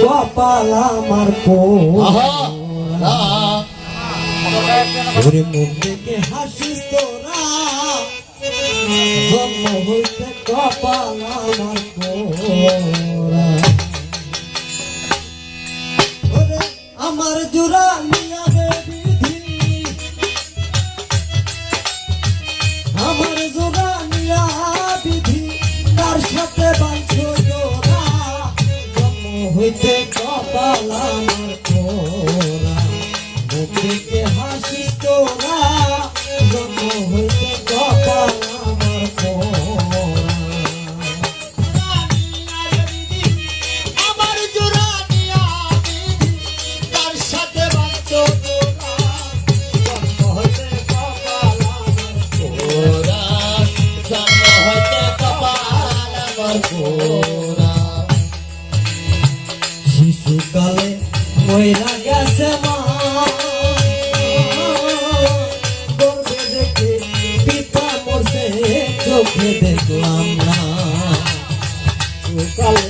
কপাল আমার। ওরে মুখ দেখে হাসিস তোরা। জন্ম হইতে কপাল আমার ওরে আমার জোড়া নিয়া বিধি আমার জোড়া নিয়া বিধি তার সাথে জন্ম হইতে কপাল আমার পোড়া। মুখ হাসিস তোরা? জন্ম হইতে কপাল আমার পোড়া। আমার জোড়া নিয়া তার সাথে বাঁচো তোরা। ময়রা গেছে মা গর্বে দেখে পিতা মরছে চোখে দেখলাম না সকালে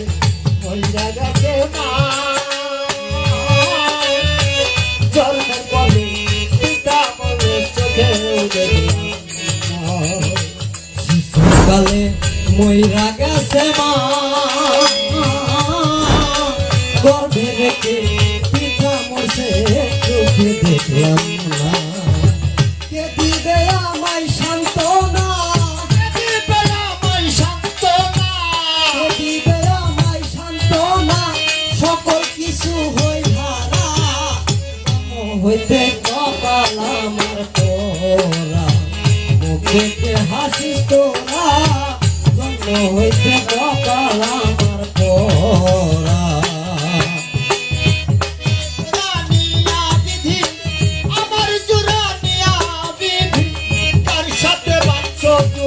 মহিলা গেছে মা জন্মের পরে পিতা মরে না। শিশুকালে ময়রা গেছে মা গর্বে রেখে চোখে দেখলাম না কে দিবে আমায় সান্ত্বনা সকল কিছু হই হারা হইতে কপাল আমার হাসিস তোরা জন্ম হইতে কপাল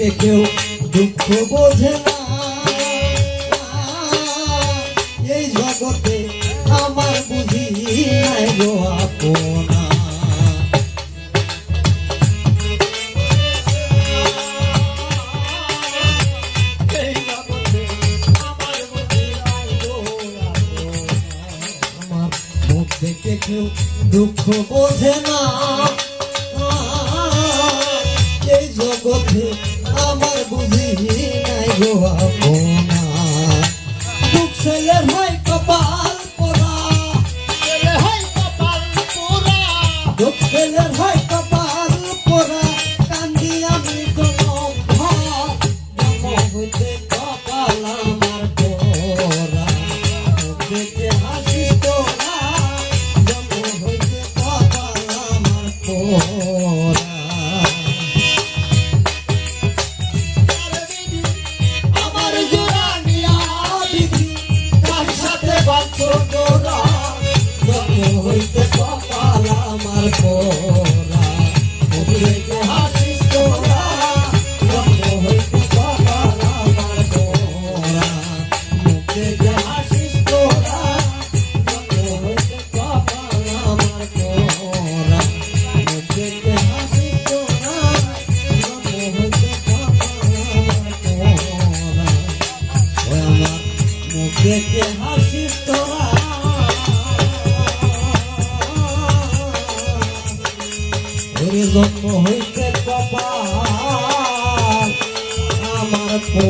দেখে কেউ দুঃখ বোঝে এই জগতে আমার বুঝি নাই গো আপনা দেখে কেউ দুঃখ বোঝে না। এই জগতে আমার বুঝি নাই গো আপনা দুঃখ ছেলের হয় কপাল পোড়া। ছেলে হয় কপাল পোড়া। দুঃখ ছেলের হইতে কপাল আমার পোরা বলে তো হাসিস তোরা, রক্ত হইতে কপাল আমার পোরা মুখে যে হাসিস তোরা, রক্ত হইতে কপাল আমার পোরা মুখে যে হাসিস তোরা, রক্ত হইতে কপাল আমার পোরা ওই আমার মুখে যে যত হইতে কপাল আমার পো